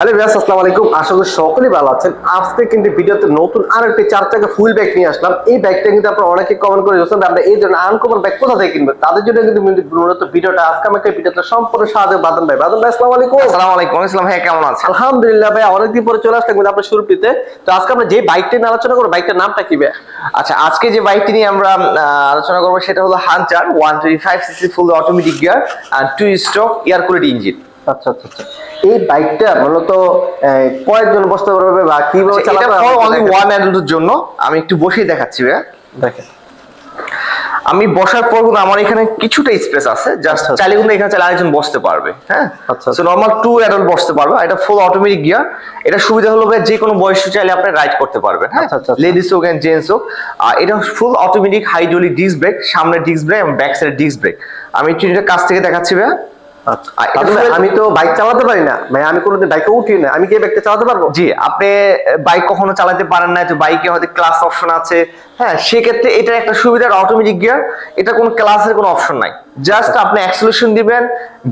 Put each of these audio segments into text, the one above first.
Hello viewers আসসালামু আলাইকুম। আশা করি সকলেই ভালো আছেন। আজকে কিন্তু ভিডিওতে নতুন আর একটি চার চাকা ফুল ব্যাগ নিয়ে আসলাম। এই ব্যাগটা কিন্তু আপনারা অনেকে কমেন্ট করে দিয়েছেন আমরা এই ধরনের আনকমন ব্যাগ কোথা থেকে কিনবেন তাদের জন্য কিন্তু মূলত ভিডিওটা আজকে আমাকে ভিডিওটা সম্পূর্ণ সাহায্য বাদন ভাই। বাদন ভাই আসসালামু আলাইকুম। আসসালামু আলাইকুম। ভাই কেমন আছেন? আলহামদুলিল্লাহ ভাই অনেকদিন পরে চলে আসলাম কিন্তু আপনার শুরুটিতে তো আজকে আমরা যে বাইকটা নিয়ে আলোচনা করব বাইকটার নামটা কি আচ্ছা আজকে যে বাইকটি নিয়ে আমরা আলোচনা করব সেটা হলো hunter one twenty five CC full automatic gear আর টু স্ট্রোক এয়ার কুলিটি ইঞ্জিন আচ্ছা আচ্ছা আচ্ছা। এই বাইকটা মূলত কয়েকজন বসতে পারবে বা কীভাবে আচ্ছা, চালাতে অনলি ওয়ান অ্যাডাল্টের জন্য। আমি একটু বসেই দেখাচ্ছি ভাইয়া। দেখেন। আমি বসার পর কিন্তু আমার এখানে কিছুটা স্পেস আছে। জাস্ট আচ্ছা। চাইলে কিন্তু এখানে চাইলে আরেকজন বসতে পারবে হ্যাঁ? আচ্ছা। সো নর্মাল টু অ্যাডাল্ট বসতে পারবে। এটা ফুল অটোমেটিক গিয়ার এটা সুবিধা হলো যে কোনো বয়স চাইলে আপনি রাইড করতে পারবেন হ্যাঁ। লেডিস হোক এন্ড জেন্টস হোক। আর এটা full automatic hydraulic disc brake সামনে ডিস্ক ব্রেক এবং ব্যাক সাইডে ডিস্ক ব্রেক আমি একটু কাছ থেকে দেখাচ্ছি ভাইয়া। আচ্ছা। এটা আমি তো বাইক চালাতে পারি না। ভাই আমি কোনোদিন বাইকে উঠি না আমি কি বাইকটা চালাতে পারব? জি আপনি বাইক কখনো চালাতে পারেন না তো বাইকে হয়তো ক্লাস অপশন আছে। হ্যাঁ সেক্ষেত্রে এটার একটা সুবিধার অটোমেটিক গিয়ার এটা কোনো ক্লাসের কোনো অপশন নাই। জাস্ট আপনি অ্যাক্সেলেশন দিবেন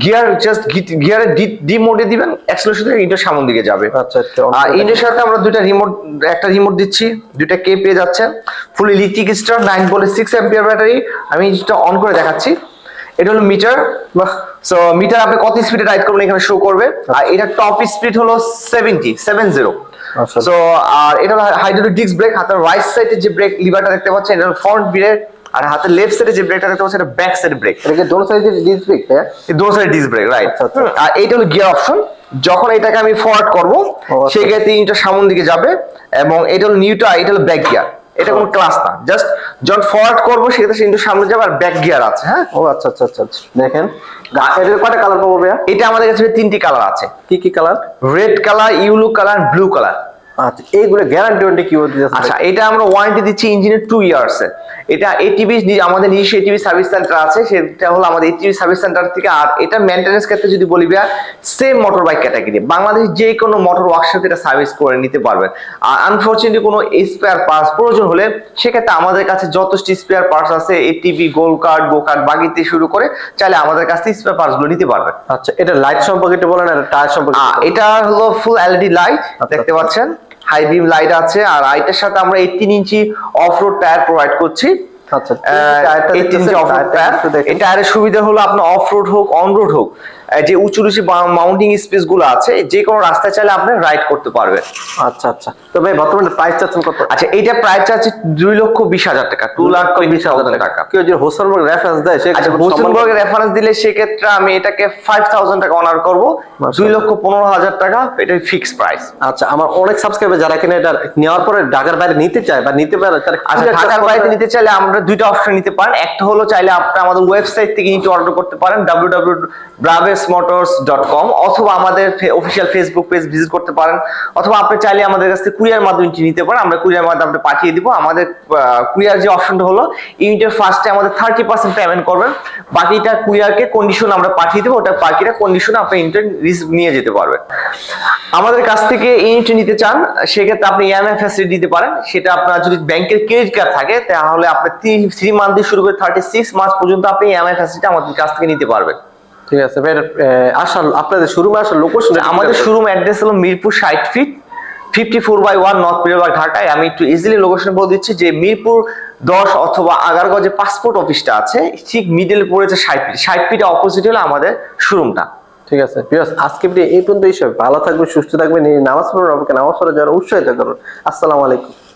গিয়ার জাস্ট গিয়ারের ডি মোডে দিবেন অ্যাক্সেলেশন থেকে ইন্টার সামন দিকে যাবে। আচ্ছা আচ্ছা আর ইন্ডের সাথে আমরা দুইটা রিমোট একটা রিমোট দিচ্ছি। দুইটা কে পেয়ে যাচ্ছেন। ফুল ইলেকট্রিক স্টার নাইন বলে সিক্স অ্যাম্পিয়ার ব্যাটারি আমি যেটা অন করে দেখাচ্ছি। এটা হলো মিটার বাহ। সো মিটার আপনি কত স্পিডে রাইড করবেন এখানে শো করবে? আর এটা টপ স্পিড হলো সেভেন্টি সেভেন জিরো আচ্ছা। সো আর এটা হাইড্রোলিক ডিস্ক ব্রেক হাতের রাইট সাইডে যে ব্রেক লিভারটা দেখতে পাচ্ছেন এটা ফ্রন্ট ব্রেক আর হাতের লেফট সাইডে যে ব্রেকটা দেখতে পাচ্ছেন এটা ব্যাক সাইড ব্রেক এটাকে দোনো সাইডে ডিস ব্রেক হ্যাঁ এই দো সাইড ডিস্ক ব্রেক রাইট। আর এইটা হলো গিয়ার অপশন যখন এটাকে আমি ফরওয়ার্ড করব আচ্ছা। সেই ক্ষেত্রে ইঞ্জিনটা সামন দিকে যাবে এবং এটা হলো নিউটা এটা হলো ব্যাক গিয়ার এটা কোনো ক্লাস না। জাস্ট যখন ফরওয়ার্ড করব সেক্ষেত্রে কিন্তু সামনে যাবে আর ব্যাক গিয়ার আছে হ্যাঁ? ও আচ্ছা আচ্ছা আচ্ছা আচ্ছা। দেখেন। এটার কয়টা কালার পাবো ভাইয়া? এটা আমাদের কাছে তিনটি কালার আছে। কি কি colour red colour yellow colour blue colour আচ্ছা এইগুলো গ্যারান্টি ওয়ারেন্টি কি বলতে আচ্ছা এটা আমরা ওয়ারেন্টি দিচ্ছি ইঞ্জিনের টু ইয়ার্স এটা এটিভি আমাদের নিজস্ব এটিভি সার্ভিস সেন্টার আছে সেটা হলো আমাদের এটিভি সার্ভিস সেন্টার থেকে আর এটা মেনটেন্যান্স ক্ষেত্রে যদি বলি ভাইয়া same motor bike category Bangladesh যে কোনো মোটর ওয়ার্কশপ এটা সার্ভিস করে নিতে পারবেন। আর আনফরচুনেটলি কোনো স্পেয়ার পার্টস প্রয়োজন হলে সেক্ষেত্রে আমাদের কাছে যথেষ্ট স্পেয়ার পার্টস আছে ATV go kart go kart বাগিতে শুরু করে চাইলে আমাদের কাছ থেকে স্পেয়ার পার্টসগুলো নিতে পারবেন। আচ্ছা এটা লাইট সম্পর্কে বলেন আর টায়ার সম্পর্কে এটা হলো ফুল এলইডি লাইট দেখতে পাচ্ছেন। হাই বিম লাইট আছে আর এটার সাথে আমরা eighteen inch off road tyre provide করছি। আচ্ছা আহ, 18 ইঞ্চি অফ রোড টায়ার এই টায়ারের সুবিধা হলো আপনার অফ রোড হোক অন রোড হোক। যে উঁচু নিচু মাউন্টিং স্পেসগুলো আছে যে কোনো রাস্তায় চাইলে আপনি রাইড করতে পারবেন। আচ্ছা আচ্ছা। তো ভাই বর্তমানে প্রাইস চাচ্ছেন কত? আচ্ছা এইটা প্রাইস আছে দুই লক্ষ বিশ হাজার টাকা টু লাখ বিশ হাজার টাকা। কেউ যদি হোসেনবার্গ রেফারেন্স দেয় সে আচ্ছা হোসেনবর্গের রেফারেন্স দিলে সেক্ষেত্রে আমি এটাকে ফাইভ থাউজেন্ড টাকা অনার করব দুই লক্ষ পনেরো হাজার টাকা এটা ফিক্স প্রাইস আচ্ছা আমার অনেক সাবস্ক্রাইবার যারা কিনা এটা নেওয়ার পরে ঢাকার বাইরে নিতে চায় বা নিতে পারে আচ্ছা ঢাকার বাইরে নিতে চাইলে আমরা দুইটা অপশন নিতে পারেন। একটা হলো চাইলে আপনি আমাদের ওয়েবসাইট থেকে নিতে অর্ডার করতে পারেন www.bravesmotors.com অথবা আমাদের অফিসিয়াল ফেসবুক পেজ ভিজিট করতে পারেন। অথবা আপনি চাইলে আমাদের কাছ থেকে কুরিয়ার মাধ্যমে নিতে পারেন। আমরা কুরিয়ার মাধ্যমে আপনি পাঠিয়ে দিব। আমাদের কুরিয়ার যে অপশনটা হলো ইউনিটের ফার্স্টে আমাদের থার্টি পার্সেন্ট পেমেন্ট করবেন। বাকিটা কুরিয়ারকে কন্ডিশন আমরা পাঠিয়ে দেবো। ওটা বাকিটা কন্ডিশন আপনি ইউনিটের রিসিভ নিয়ে যেতে পারবেন। আমাদের কাছ থেকে ইউনিট নিতে চান, সেক্ষেত্রে আপনি ইএমআই ফ্যাসিলিটি দিতে পারেন। সেটা আপনার যদি ব্যাংকের ক্রেডিট কার্ড থাকে, তাহলে আপনি থ্রি মান্থ দিয়ে শুরু করে থার্টি সিক্স মাস পর্যন্ত আপনি ইএমআই ফ্যাসিলিটি আমাদের কাছ থেকে নিতে পারবেন। ঠিক আছে ভাই আসার আপনাদের শুরু আসার লোকেশন আমাদের শোরুম অ্যাড্রেস হলো মিরপুর ষাট feet fifty four by one north Pirbag ঢাকায়। আমি একটু ইজিলি লোকেশন বলে দিচ্ছি যে মিরপুর দশ অথবা আগারগঞ্জে পাসপোর্ট অফিসটা আছে ঠিক মিডল পড়েছে ষাট ফিট ষাট ফিটে অপোজিট হলো আমাদের শোরুমটা ঠিক আছে বিকজ আজকে ভিডিও এই পর্যন্ত এইসব ভালো থাকবেন সুস্থ থাকবেন এই নামাজ পড়ুন আপনাকে নামাজ পড়ার জন্য উৎসাহিত করুন। আসসালামু আলাইকুম।